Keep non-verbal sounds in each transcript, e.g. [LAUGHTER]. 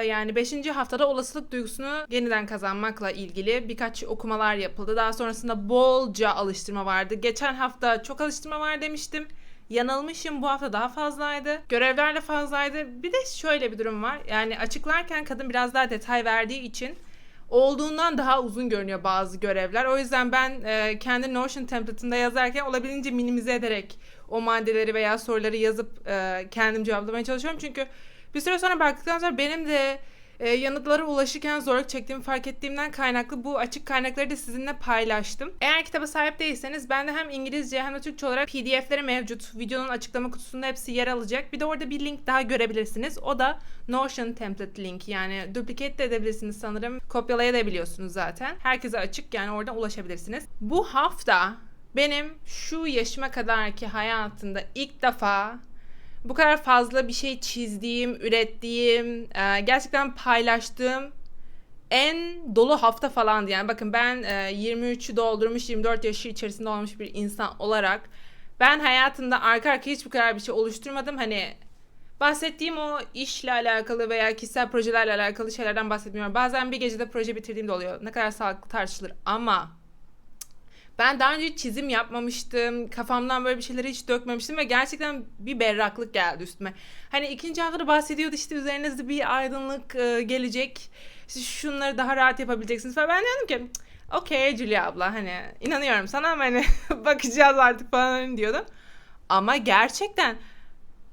hafta yani 5. haftada olasılık duygusunu yeniden kazanmakla ilgili birkaç okumalar yapıldı. Daha sonrasında bolca alıştırma vardı. Geçen hafta çok alıştırma var demiştim. Yanılmışım bu hafta daha fazlaydı. Görevler de fazlaydı. Bir de şöyle bir durum var. Yani açıklarken kadın biraz daha detay verdiği için olduğundan daha uzun görünüyor bazı görevler. O yüzden ben e, kendi Notion template'ında yazarken olabildiğince minimize ederek o maddeleri veya soruları yazıp e, kendim cevaplamaya çalışıyorum. Çünkü bir süre sonra baktıktan sonra benim de e, yanıtlara ulaşırken zorluk çektiğimi fark ettiğimden kaynaklı bu açık kaynakları da sizinle paylaştım. Eğer kitaba sahip değilseniz bende hem İngilizce hem de Türkçe olarak pdf'leri mevcut. Videonun açıklama kutusunda hepsi yer alacak. Bir de orada bir link daha görebilirsiniz. O da Notion template link. Yani duplicate de edebilirsiniz sanırım. Kopyalayabiliyorsunuz zaten. Herkese açık yani oradan ulaşabilirsiniz. Bu hafta benim şu yaşıma kadarki hayatımda ilk defa bu kadar fazla bir şey çizdiğim, ürettiğim, e, gerçekten paylaştığım en dolu hafta falandı. Yani bakın ben e, 23'ü doldurmuş, 24 yaşı içerisinde olmuş bir insan olarak ben hayatımda arka arka hiç bu kadar bir şey oluşturmadım. Hani bahsettiğim o işle alakalı veya kişisel projelerle alakalı şeylerden bahsetmiyorum. Bazen bir gecede proje bitirdiğim de oluyor. Ne kadar sağlıklı tartışılır ama ben daha önce çizim yapmamıştım. Kafamdan böyle bir şeyleri hiç dökmemiştim ve gerçekten bir berraklık geldi üstüme. Hani ikinci haftada bahsediyordu işte üzerinizde bir aydınlık e, gelecek. İşte şunları daha rahat yapabileceksiniz falan. Ben dedim ki okey Julia abla hani inanıyorum sana ama hani [LAUGHS] bakacağız artık falan diyordum. Ama gerçekten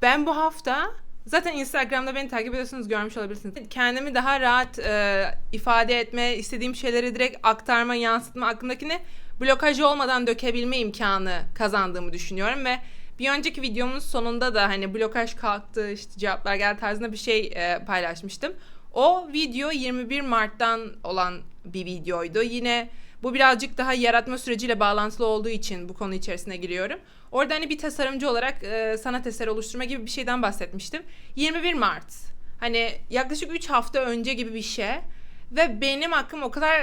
ben bu hafta Zaten Instagram'da beni takip ediyorsunuz görmüş olabilirsiniz. Kendimi daha rahat e, ifade etme, istediğim şeyleri direkt aktarma, yansıtma, aklımdakini blokaj olmadan dökebilme imkanı kazandığımı düşünüyorum ve bir önceki videomun sonunda da hani blokaj kalktı işte cevaplar geldi tarzında bir şey e, paylaşmıştım. O video 21 Mart'tan olan bir videoydu. Yine bu birazcık daha yaratma süreciyle bağlantılı olduğu için bu konu içerisine giriyorum. Orada hani bir tasarımcı olarak e, sanat eseri oluşturma gibi bir şeyden bahsetmiştim. 21 Mart. Hani yaklaşık 3 hafta önce gibi bir şey. Ve benim hakkım o kadar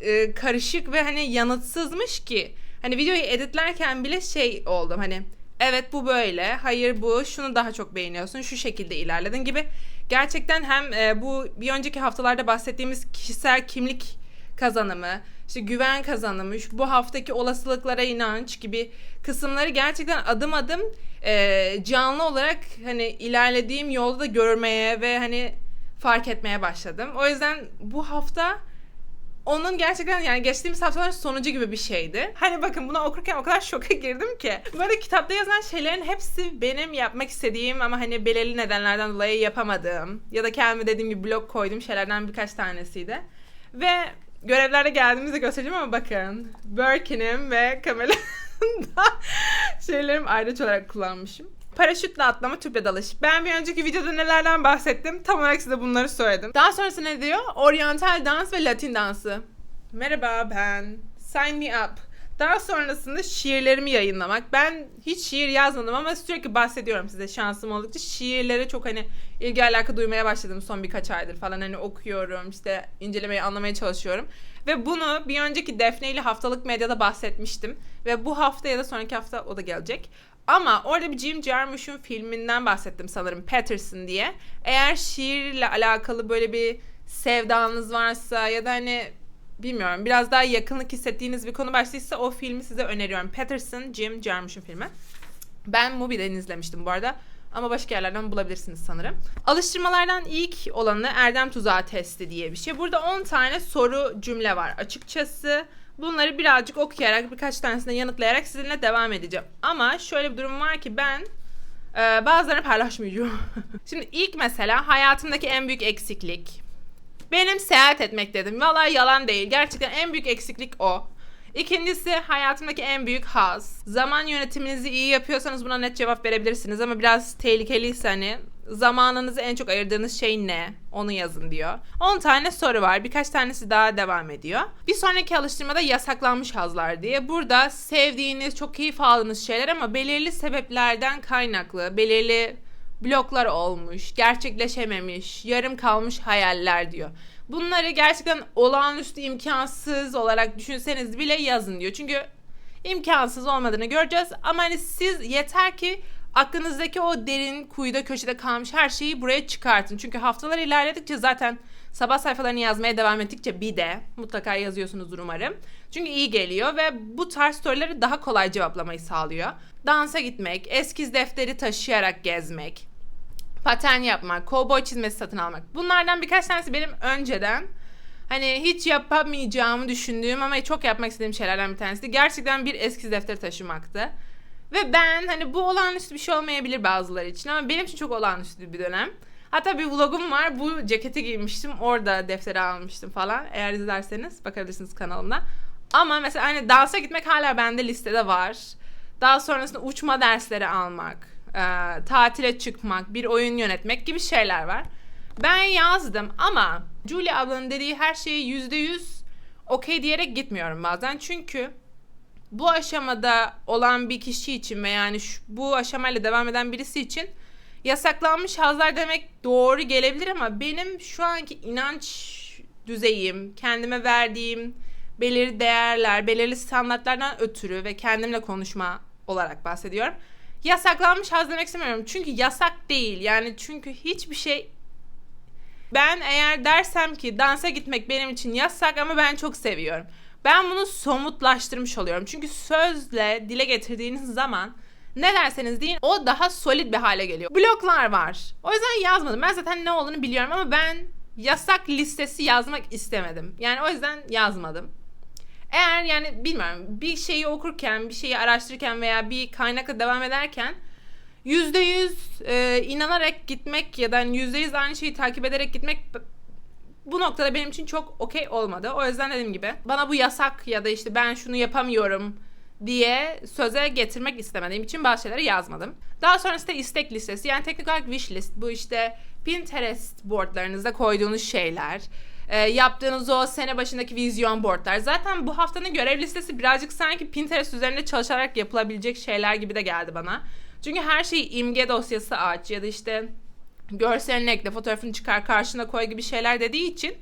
e, karışık ve hani yanıtsızmış ki. Hani videoyu editlerken bile şey oldum hani evet bu böyle, hayır bu, şunu daha çok beğeniyorsun, şu şekilde ilerledin gibi. Gerçekten hem e, bu bir önceki haftalarda bahsettiğimiz kişisel kimlik kazanımı, işte güven kazanımı, bu haftaki olasılıklara inanç gibi kısımları gerçekten adım adım e, canlı olarak hani ilerlediğim yolda da görmeye ve hani fark etmeye başladım. O yüzden bu hafta onun gerçekten yani geçtiğimiz haftaların sonucu gibi bir şeydi. Hani bakın bunu okurken o kadar şoka girdim ki. Böyle kitapta yazan şeylerin hepsi benim yapmak istediğim ama hani belirli nedenlerden dolayı yapamadığım ya da kendime dediğim gibi blok koyduğum şeylerden birkaç tanesiydi. Ve görevlerde geldiğimizde göstereceğim ama bakın. Birkin'im ve Camela'da [LAUGHS] şeylerim ayrıca olarak kullanmışım. Paraşütle atlama, tüple dalış. Ben bir önceki videoda nelerden bahsettim? Tam olarak size bunları söyledim. Daha sonrası ne diyor? Oryantal dans ve Latin dansı. Merhaba ben. Sign me up. Daha sonrasında şiirlerimi yayınlamak. Ben hiç şiir yazmadım ama sürekli bahsediyorum size şansım oldukça. Şiirlere çok hani ilgi alaka duymaya başladım son birkaç aydır falan. Hani okuyorum işte incelemeyi anlamaya çalışıyorum. Ve bunu bir önceki Defne ile haftalık medyada bahsetmiştim. Ve bu hafta ya da sonraki hafta o da gelecek. Ama orada bir Jim Jarmusch'un filminden bahsettim sanırım Patterson diye. Eğer şiirle alakalı böyle bir sevdanız varsa ya da hani bilmiyorum biraz daha yakınlık hissettiğiniz bir konu başlıysa o filmi size öneriyorum. Patterson, Jim Jarmusch'un filmi. Ben Mubi'den izlemiştim bu arada. Ama başka yerlerden bulabilirsiniz sanırım. Alıştırmalardan ilk olanı Erdem Tuzağı testi diye bir şey. Burada 10 tane soru cümle var. Açıkçası bunları birazcık okuyarak birkaç tanesine yanıtlayarak sizinle devam edeceğim. Ama şöyle bir durum var ki ben e, bazılarını paylaşmayacağım. [LAUGHS] Şimdi ilk mesela hayatımdaki en büyük eksiklik. Benim seyahat etmek dedim. Vallahi yalan değil. Gerçekten en büyük eksiklik o. İkincisi hayatımdaki en büyük haz. Zaman yönetiminizi iyi yapıyorsanız buna net cevap verebilirsiniz ama biraz tehlikeliyse hani zamanınızı en çok ayırdığınız şey ne? Onu yazın diyor. 10 tane soru var. Birkaç tanesi daha devam ediyor. Bir sonraki alıştırmada yasaklanmış hazlar diye. Burada sevdiğiniz, çok keyif aldığınız şeyler ama belirli sebeplerden kaynaklı, belirli bloklar olmuş, gerçekleşememiş, yarım kalmış hayaller diyor. Bunları gerçekten olağanüstü imkansız olarak düşünseniz bile yazın diyor. Çünkü imkansız olmadığını göreceğiz ama hani siz yeter ki aklınızdaki o derin kuyuda köşede kalmış her şeyi buraya çıkartın. Çünkü haftalar ilerledikçe zaten sabah sayfalarını yazmaya devam ettikçe bir de mutlaka yazıyorsunuzdur umarım. Çünkü iyi geliyor ve bu tarz soruları daha kolay cevaplamayı sağlıyor. Dansa gitmek, eskiz defteri taşıyarak gezmek, paten yapmak, kovboy çizmesi satın almak. Bunlardan birkaç tanesi benim önceden hani hiç yapamayacağımı düşündüğüm ama çok yapmak istediğim şeylerden bir tanesi. Gerçekten bir eskiz defteri taşımaktı. Ve ben hani bu olağanüstü bir şey olmayabilir bazıları için ama benim için çok olağanüstü bir dönem. Hatta bir vlogum var. Bu ceketi giymiştim. Orada defteri almıştım falan. Eğer izlerseniz bakabilirsiniz kanalımda. Ama mesela hani dansa gitmek hala bende listede var. Daha sonrasında uçma dersleri almak, e, tatile çıkmak, bir oyun yönetmek gibi şeyler var. Ben yazdım ama Julie ablanın dediği her şeyi yüzde yüz okey diyerek gitmiyorum bazen. Çünkü bu aşamada olan bir kişi için ve yani şu, bu aşamayla devam eden birisi için yasaklanmış hazlar demek doğru gelebilir ama benim şu anki inanç düzeyim, kendime verdiğim belirli değerler, belirli standartlardan ötürü ve kendimle konuşma olarak bahsediyorum. Yasaklanmış haz demek istemiyorum. Çünkü yasak değil. Yani çünkü hiçbir şey ben eğer dersem ki dansa gitmek benim için yasak ama ben çok seviyorum. Ben bunu somutlaştırmış oluyorum. Çünkü sözle dile getirdiğiniz zaman ne derseniz deyin o daha solid bir hale geliyor. Bloklar var. O yüzden yazmadım. Ben zaten ne olduğunu biliyorum ama ben yasak listesi yazmak istemedim. Yani o yüzden yazmadım. Eğer yani bilmiyorum bir şeyi okurken, bir şeyi araştırırken veya bir kaynakla devam ederken yüzde yüz e, inanarak gitmek ya da hani yüzde yüz aynı şeyi takip ederek gitmek bu noktada benim için çok okey olmadı. O yüzden dediğim gibi bana bu yasak ya da işte ben şunu yapamıyorum diye söze getirmek istemediğim için bazı şeyleri yazmadım. Daha sonrasında istek listesi yani teknik olarak wish list bu işte Pinterest boardlarınızda koyduğunuz şeyler e, yaptığınız o sene başındaki vizyon boardlar. Zaten bu haftanın görev listesi birazcık sanki Pinterest üzerinde çalışarak yapılabilecek şeyler gibi de geldi bana. Çünkü her şeyi imge dosyası aç ya da işte görselini ekle, fotoğrafını çıkar, karşına koy gibi şeyler dediği için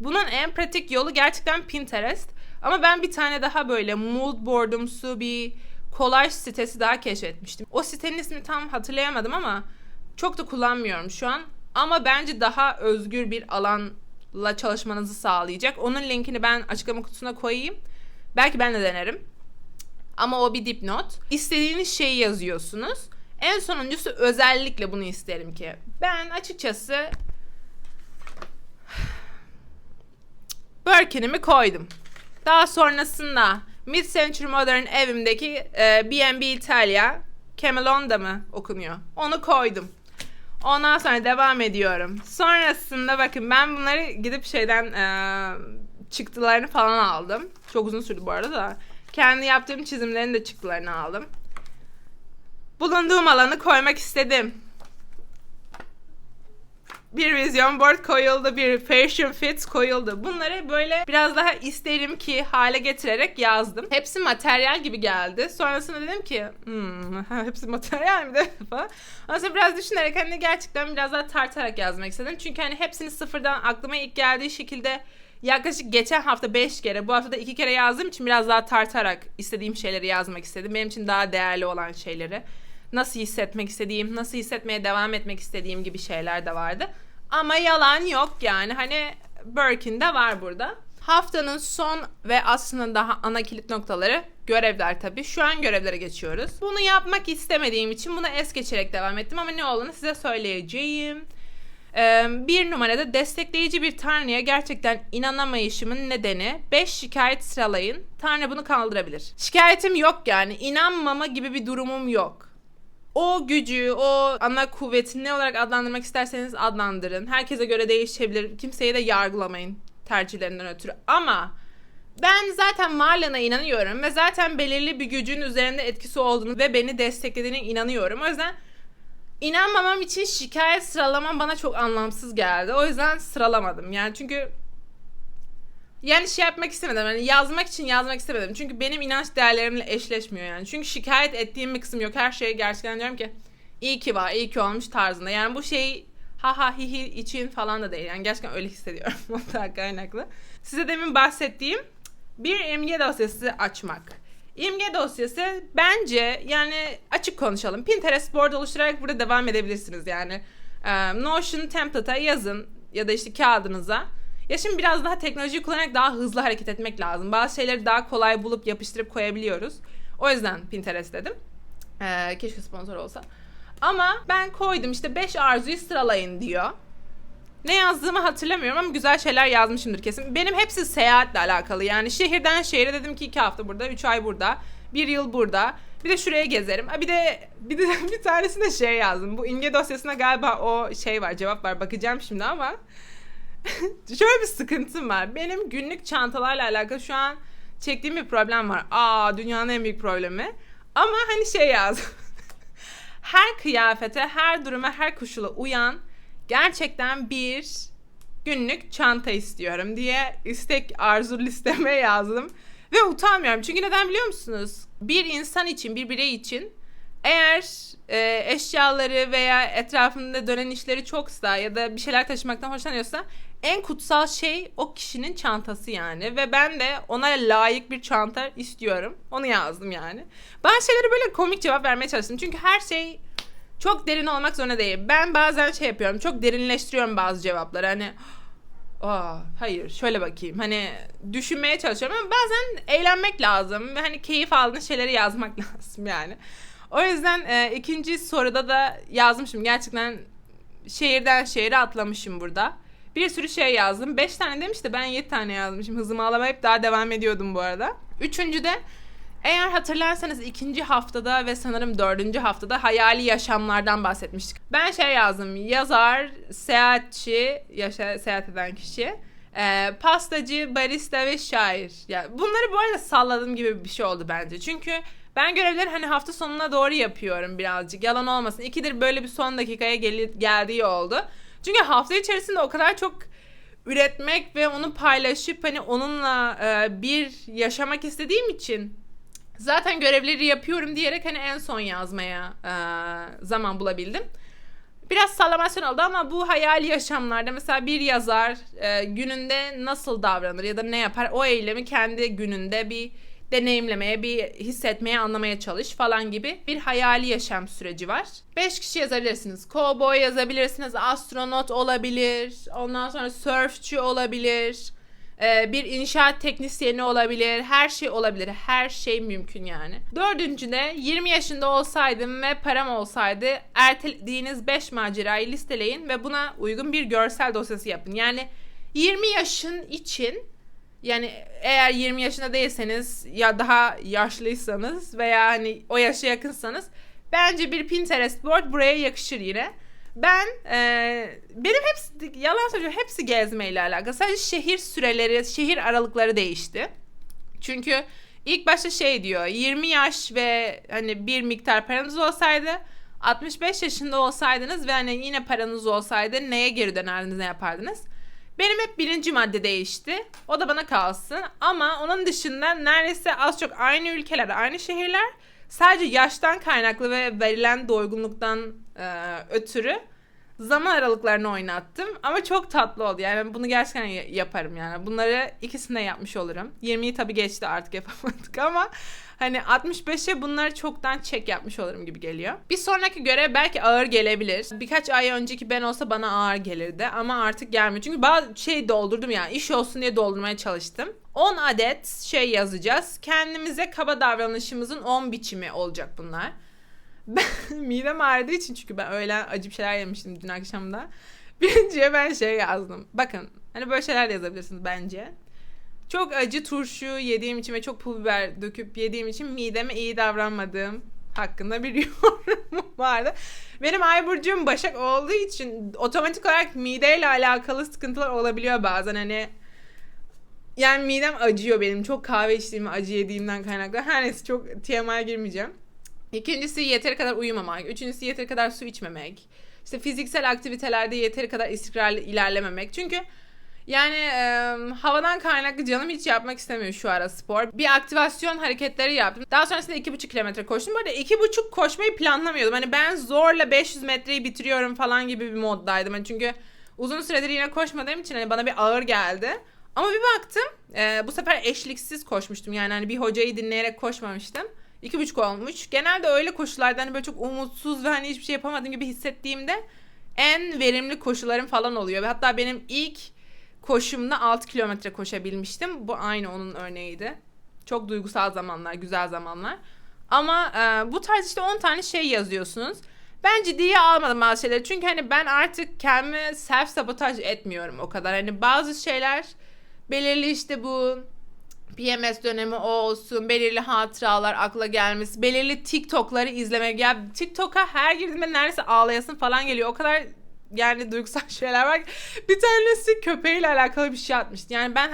bunun en pratik yolu gerçekten Pinterest. Ama ben bir tane daha böyle mood boardumsu bir kolaj sitesi daha keşfetmiştim. O sitenin ismini tam hatırlayamadım ama çok da kullanmıyorum şu an. Ama bence daha özgür bir alanla çalışmanızı sağlayacak. Onun linkini ben açıklama kutusuna koyayım. Belki ben de denerim. Ama o bir dipnot. İstediğiniz şeyi yazıyorsunuz. En sonuncusu özellikle bunu isterim ki. Ben açıkçası Birkin'imi koydum. Daha sonrasında Mid Century Modern evimdeki e, B&B Italia Camelonda mı okunuyor? Onu koydum. Ondan sonra devam ediyorum. Sonrasında bakın ben bunları gidip şeyden e, çıktılarını falan aldım. Çok uzun sürdü bu arada da. Kendi yaptığım çizimlerin de çıktılarını aldım. Bulunduğum alanı koymak istedim. Bir vizyon board koyuldu, bir fashion fit koyuldu. Bunları böyle biraz daha isterim ki hale getirerek yazdım. Hepsi materyal gibi geldi. Sonrasında dedim ki hmm, [LAUGHS] hepsi materyal mi [LAUGHS] de falan. Ondan sonra biraz düşünerek hani gerçekten biraz daha tartarak yazmak istedim. Çünkü hani hepsini sıfırdan aklıma ilk geldiği şekilde yaklaşık geçen hafta 5 kere, bu hafta da 2 kere yazdığım için biraz daha tartarak istediğim şeyleri yazmak istedim. Benim için daha değerli olan şeyleri. Nasıl hissetmek istediğim, nasıl hissetmeye devam etmek istediğim gibi şeyler de vardı. Ama yalan yok yani. Hani Birkin de var burada. Haftanın son ve aslında daha ana kilit noktaları görevler tabii. Şu an görevlere geçiyoruz. Bunu yapmak istemediğim için buna es geçerek devam ettim ama ne olduğunu size söyleyeceğim. Ee, bir numarada destekleyici bir tanrıya gerçekten inanamayışımın nedeni 5 şikayet sıralayın. Tanrı bunu kaldırabilir. Şikayetim yok yani. inanmama gibi bir durumum yok. O gücü, o ana kuvveti ne olarak adlandırmak isterseniz adlandırın. Herkese göre değişebilir. Kimseyi de yargılamayın tercihlerinden ötürü. Ama ben zaten varlığına inanıyorum ve zaten belirli bir gücün üzerinde etkisi olduğunu ve beni desteklediğine inanıyorum. O yüzden inanmamam için şikayet sıralamam bana çok anlamsız geldi. O yüzden sıralamadım. Yani çünkü yani şey yapmak istemedim. Yani yazmak için yazmak istemedim. Çünkü benim inanç değerlerimle eşleşmiyor yani. Çünkü şikayet ettiğim bir kısım yok. Her şeye gerçekten diyorum ki iyi ki var, iyi ki olmuş tarzında. Yani bu şey ha ha hi hi için falan da değil. Yani gerçekten öyle hissediyorum. [LAUGHS] Ondan kaynaklı. Size demin bahsettiğim bir imge dosyası açmak. İmge dosyası bence yani açık konuşalım. Pinterest board oluşturarak burada devam edebilirsiniz yani. Notion template'a yazın ya da işte kağıdınıza. Ya şimdi biraz daha teknolojiyi kullanarak daha hızlı hareket etmek lazım. Bazı şeyleri daha kolay bulup yapıştırıp koyabiliyoruz. O yüzden Pinterest dedim. Ee, keşke sponsor olsa. Ama ben koydum işte 5 arzuyu sıralayın diyor. Ne yazdığımı hatırlamıyorum ama güzel şeyler yazmışımdır kesin. Benim hepsi seyahatle alakalı. Yani şehirden şehire dedim ki 2 hafta burada, 3 ay burada, 1 yıl burada. Bir de şuraya gezerim. Ha, Bir de bir de [LAUGHS] bir tanesinde şey yazdım. Bu imge dosyasına galiba o şey var, cevap var. Bakacağım şimdi ama [LAUGHS] şöyle bir sıkıntım var. Benim günlük çantalarla alakalı şu an çektiğim bir problem var. Aa dünyanın en büyük problemi. Ama hani şey yazdım. [LAUGHS] her kıyafete, her duruma, her koşula uyan gerçekten bir günlük çanta istiyorum diye istek arzu listeme yazdım. Ve utanmıyorum. Çünkü neden biliyor musunuz? Bir insan için, bir birey için eğer e, eşyaları veya etrafında dönen işleri çoksa ya da bir şeyler taşımaktan hoşlanıyorsa en kutsal şey o kişinin çantası yani. Ve ben de ona layık bir çanta istiyorum. Onu yazdım yani. Bazı şeylere böyle komik cevap vermeye çalıştım. Çünkü her şey çok derin olmak zorunda değil. Ben bazen şey yapıyorum. Çok derinleştiriyorum bazı cevapları. Hani Aa, hayır şöyle bakayım. Hani düşünmeye çalışıyorum ama bazen eğlenmek lazım. Ve hani keyif aldığın şeyleri yazmak [LAUGHS] lazım yani. O yüzden e, ikinci soruda da yazmışım. Gerçekten şehirden şehire atlamışım burada. Bir sürü şey yazdım. Beş tane demiş de ben yedi tane yazmışım. Hızımı alamayıp daha devam ediyordum bu arada. Üçüncü de eğer hatırlarsanız ikinci haftada ve sanırım dördüncü haftada hayali yaşamlardan bahsetmiştik. Ben şey yazdım. Yazar, seyahatçi, yaşa, seyahat eden kişi, e, pastacı, barista ve şair. Ya bunları bu arada salladığım gibi bir şey oldu bence. Çünkü ben görevleri hani hafta sonuna doğru yapıyorum birazcık. Yalan olmasın. İkidir böyle bir son dakikaya gel- geldiği oldu. Çünkü hafta içerisinde o kadar çok üretmek ve onu paylaşıp hani onunla e, bir yaşamak istediğim için zaten görevleri yapıyorum diyerek hani en son yazmaya e, zaman bulabildim. Biraz sallamasyon oldu ama bu hayali yaşamlarda mesela bir yazar e, gününde nasıl davranır ya da ne yapar o eylemi kendi gününde bir deneyimlemeye, bir hissetmeye, anlamaya çalış falan gibi bir hayali yaşam süreci var. 5 kişi yazabilirsiniz. Cowboy yazabilirsiniz, astronot olabilir, ondan sonra surfçi olabilir, ee, bir inşaat teknisyeni olabilir, her şey olabilir, her şey mümkün yani. Dördüncüde 20 yaşında olsaydım ve param olsaydı ertelediğiniz 5 macerayı listeleyin ve buna uygun bir görsel dosyası yapın. Yani 20 yaşın için yani eğer 20 yaşında değilseniz ya daha yaşlıysanız veya hani o yaşa yakınsanız bence bir Pinterest board buraya yakışır yine. Ben e, benim hepsi yalan söylüyorum hepsi gezmeyle alakalı. Sadece şehir süreleri, şehir aralıkları değişti. Çünkü ilk başta şey diyor 20 yaş ve hani bir miktar paranız olsaydı 65 yaşında olsaydınız ve hani yine paranız olsaydı neye geri dönerdiniz ne yapardınız? Benim hep birinci madde değişti. O da bana kalsın. Ama onun dışında neredeyse az çok aynı ülkeler, aynı şehirler. Sadece yaştan kaynaklı ve verilen doygunluktan e, ötürü zaman aralıklarını oynattım. Ama çok tatlı oldu. Yani bunu gerçekten yaparım yani. Bunları ikisini de yapmış olurum. 20'yi tabii geçti artık yapamadık ama hani 65'e bunları çoktan çek yapmış olurum gibi geliyor. Bir sonraki görev belki ağır gelebilir. Birkaç ay önceki ben olsa bana ağır gelirdi ama artık gelmiyor. Çünkü bazı şey doldurdum yani iş olsun diye doldurmaya çalıştım. 10 adet şey yazacağız. Kendimize kaba davranışımızın 10 biçimi olacak bunlar. Ben [LAUGHS] midem ağrıdığı için çünkü ben öğlen acı bir şeyler yemiştim dün akşamda. [LAUGHS] Birinciye ben şey yazdım. Bakın hani böyle şeyler yazabilirsiniz bence. Çok acı turşu yediğim için ve çok pul biber döküp yediğim için mideme iyi davranmadığım hakkında bir [LAUGHS] yorumum vardı. Benim ay burcum Başak olduğu için otomatik olarak mideyle alakalı sıkıntılar olabiliyor bazen hani yani midem acıyor benim. Çok kahve içtiğimi acı yediğimden kaynaklı. Her neyse çok TMI'ye girmeyeceğim. İkincisi yeteri kadar uyumamak. Üçüncüsü yeteri kadar su içmemek. İşte fiziksel aktivitelerde yeteri kadar istikrarlı ilerlememek. Çünkü yani e, havadan kaynaklı canım hiç yapmak istemiyor şu ara spor. Bir aktivasyon hareketleri yaptım. Daha sonrasında iki buçuk kilometre koştum. Bu arada iki buçuk koşmayı planlamıyordum. Hani ben zorla 500 metreyi bitiriyorum falan gibi bir moddaydım. Hani çünkü uzun süredir yine koşmadığım için hani bana bir ağır geldi. Ama bir baktım e, bu sefer eşliksiz koşmuştum. Yani hani bir hocayı dinleyerek koşmamıştım. İki buçuk olmuş. Genelde öyle koşularda hani böyle çok umutsuz ve hani hiçbir şey yapamadığım gibi hissettiğimde en verimli koşularım falan oluyor. Ve hatta benim ilk koşumda 6 kilometre koşabilmiştim. Bu aynı onun örneğiydi. Çok duygusal zamanlar, güzel zamanlar. Ama e, bu tarz işte 10 tane şey yazıyorsunuz. Ben ciddiye almadım bazı şeyleri. Çünkü hani ben artık kendimi self sabotaj etmiyorum o kadar. Hani bazı şeyler belirli işte bu PMS dönemi o olsun, belirli hatıralar akla gelmesi, belirli TikTok'ları izlemek. Ya TikTok'a her girdiğimde neredeyse ağlayasın falan geliyor. O kadar yani duygusal [LAUGHS] şeyler var. Bir tanesi köpeğiyle alakalı bir şey atmıştı. Yani ben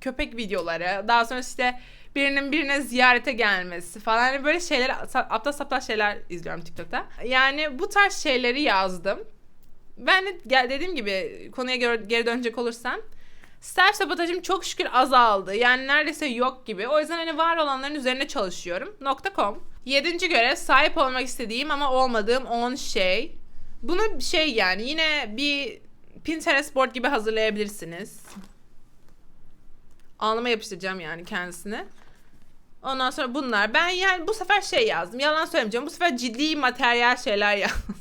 köpek videoları, daha sonra işte birinin birine ziyarete gelmesi falan hani böyle şeyler aptal saptal şeyler izliyorum TikTok'ta. Yani bu tarz şeyleri yazdım. Ben de dediğim gibi konuya geri dönecek olursam self sabotajım çok şükür azaldı. Yani neredeyse yok gibi. O yüzden hani var olanların üzerine çalışıyorum. .com. Yedinci görev sahip olmak istediğim ama olmadığım 10 şey. Bunu şey yani yine bir Pinterest board gibi hazırlayabilirsiniz. Alnıma yapıştıracağım yani kendisini. Ondan sonra bunlar. Ben yani bu sefer şey yazdım. Yalan söylemeyeceğim. Bu sefer ciddi materyal şeyler [LAUGHS] yazdım.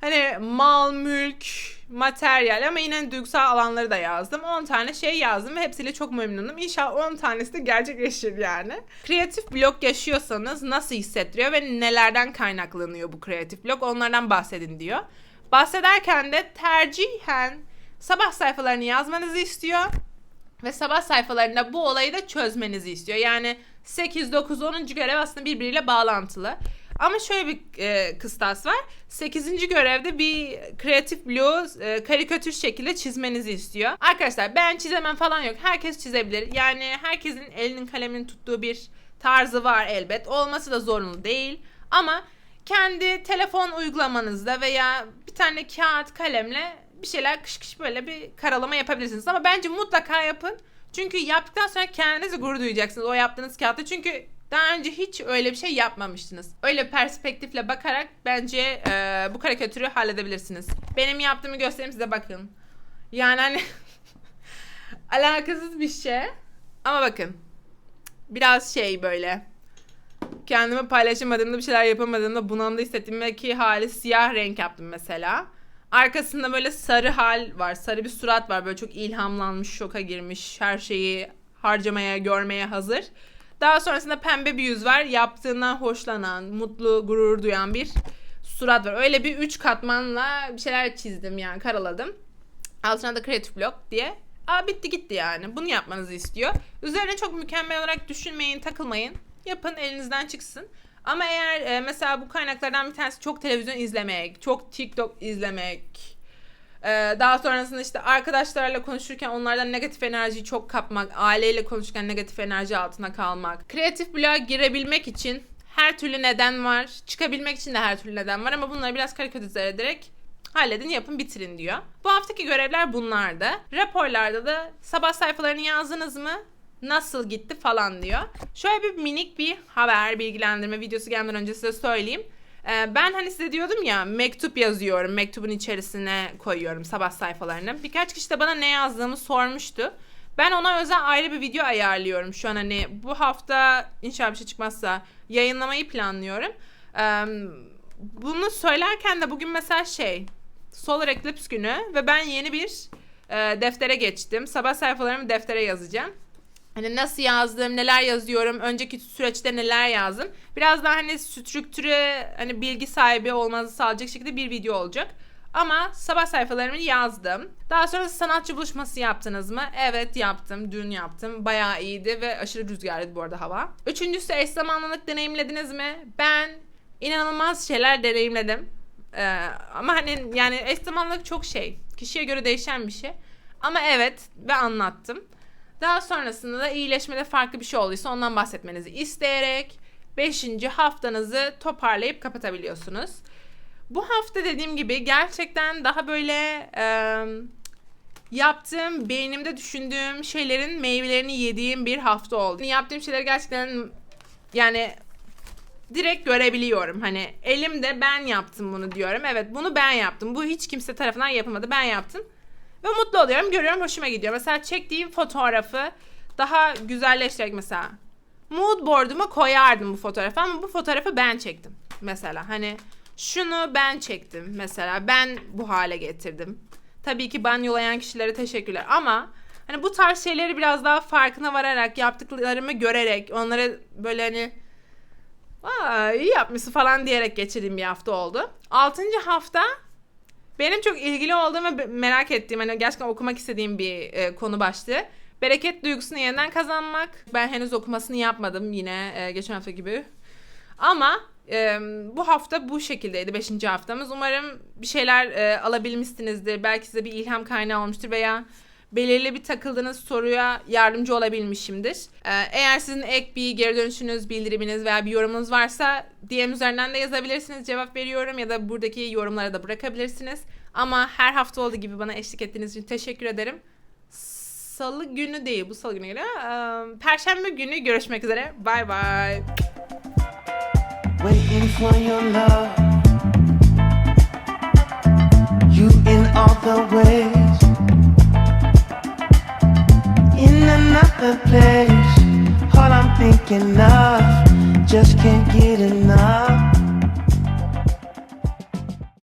hani mal, mülk, materyal ama yine duygusal alanları da yazdım. 10 tane şey yazdım ve hepsiyle çok memnunum. İnşallah 10 tanesi de gerçekleşir yani. Kreatif blok yaşıyorsanız nasıl hissettiriyor ve nelerden kaynaklanıyor bu kreatif blok onlardan bahsedin diyor. Bahsederken de tercihen sabah sayfalarını yazmanızı istiyor. Ve sabah sayfalarında bu olayı da çözmenizi istiyor. Yani 8, 9, 10. görev aslında birbiriyle bağlantılı. Ama şöyle bir e, kıstas var. 8. görevde bir kreatif bloğu e, karikatür şekilde çizmenizi istiyor. Arkadaşlar ben çizemem falan yok. Herkes çizebilir. Yani herkesin elinin kaleminin tuttuğu bir tarzı var elbet. Olması da zorunlu değil. Ama kendi telefon uygulamanızda veya bir tane kağıt kalemle bir şeyler kış kış böyle bir karalama yapabilirsiniz. Ama bence mutlaka yapın. Çünkü yaptıktan sonra kendinizi gurur duyacaksınız o yaptığınız kağıtta. Çünkü daha önce hiç öyle bir şey yapmamıştınız. Öyle perspektifle bakarak bence e, bu karikatürü halledebilirsiniz. Benim yaptığımı göstereyim size bakın. Yani hani [LAUGHS] alakasız bir şey. Ama bakın. Biraz şey böyle. Kendimi paylaşamadığımda bir şeyler yapamadığımda bunalımda hissettiğimdeki hali siyah renk yaptım mesela. Arkasında böyle sarı hal var. Sarı bir surat var. Böyle çok ilhamlanmış, şoka girmiş. Her şeyi harcamaya, görmeye hazır. Daha sonrasında pembe bir yüz var. Yaptığından hoşlanan, mutlu, gurur duyan bir surat var. Öyle bir üç katmanla bir şeyler çizdim yani karaladım. Altına da kreatif blok diye. Aa bitti gitti yani. Bunu yapmanızı istiyor. Üzerine çok mükemmel olarak düşünmeyin, takılmayın. Yapın elinizden çıksın. Ama eğer e, mesela bu kaynaklardan bir tanesi çok televizyon izlemek, çok TikTok izlemek, e, daha sonrasında işte arkadaşlarla konuşurken onlardan negatif enerjiyi çok kapmak, aileyle konuşurken negatif enerji altında kalmak, kreatif bloğa girebilmek için her türlü neden var, çıkabilmek için de her türlü neden var ama bunları biraz karikatürize ederek halledin yapın bitirin diyor. Bu haftaki görevler bunlardı. Raporlarda da sabah sayfalarını yazdınız mı? nasıl gitti falan diyor. Şöyle bir minik bir haber bilgilendirme videosu gelmeden önce size söyleyeyim. Ee, ben hani size diyordum ya mektup yazıyorum. Mektubun içerisine koyuyorum sabah sayfalarını. Birkaç kişi de bana ne yazdığımı sormuştu. Ben ona özel ayrı bir video ayarlıyorum. Şu an hani bu hafta inşallah bir şey çıkmazsa yayınlamayı planlıyorum. Ee, bunu söylerken de bugün mesela şey Solar Eclipse günü ve ben yeni bir e, deftere geçtim. Sabah sayfalarımı deftere yazacağım. Hani nasıl yazdım, neler yazıyorum, önceki süreçte neler yazdım. Biraz daha hani strüktüre, hani bilgi sahibi olmanızı sağlayacak şekilde bir video olacak. Ama sabah sayfalarımı yazdım. Daha sonra sanatçı buluşması yaptınız mı? Evet yaptım. Dün yaptım. Bayağı iyiydi ve aşırı rüzgarlıydı bu arada hava. Üçüncüsü eş zamanlılık deneyimlediniz mi? Ben inanılmaz şeyler deneyimledim. Ee, ama hani yani eş zamanlılık çok şey. Kişiye göre değişen bir şey. Ama evet ve anlattım. Daha sonrasında da iyileşmede farklı bir şey olduysa ondan bahsetmenizi isteyerek 5. haftanızı toparlayıp kapatabiliyorsunuz. Bu hafta dediğim gibi gerçekten daha böyle e, yaptığım, beynimde düşündüğüm şeylerin meyvelerini yediğim bir hafta oldu. Yaptığım şeyleri gerçekten yani direkt görebiliyorum. Hani elimde ben yaptım bunu diyorum. Evet bunu ben yaptım. Bu hiç kimse tarafından yapılmadı. Ben yaptım. Ve mutlu oluyorum, görüyorum, hoşuma gidiyor. Mesela çektiğim fotoğrafı daha güzelleştirerek mesela mood board'uma koyardım bu fotoğrafı ama bu fotoğrafı ben çektim mesela. Hani şunu ben çektim mesela. Ben bu hale getirdim. Tabii ki banyolayan kişilere teşekkürler ama hani bu tarz şeyleri biraz daha farkına vararak, yaptıklarımı görerek, onlara böyle hani Aa, iyi yapmışsın falan diyerek geçirdiğim bir hafta oldu. Altıncı hafta benim çok ilgili olduğum ve merak ettiğim, hani gerçekten okumak istediğim bir e, konu başlığı. Bereket duygusunu yeniden kazanmak. Ben henüz okumasını yapmadım yine e, geçen hafta gibi. Ama e, bu hafta bu şekildeydi 5. haftamız. Umarım bir şeyler e, alabilmişsinizdir. Belki size bir ilham kaynağı olmuştur veya belirli bir takıldığınız soruya yardımcı olabilmişimdir. E, eğer sizin ek bir geri dönüşünüz, bildiriminiz veya bir yorumunuz varsa DM üzerinden de yazabilirsiniz. Cevap veriyorum ya da buradaki yorumlara da bırakabilirsiniz. Ama her hafta olduğu gibi bana eşlik ettiğiniz için teşekkür ederim. Salı günü değil, bu salı günü. Ee, Perşembe günü görüşmek üzere. You in all the ways, in another place. All I'm thinking of, just can't get enough.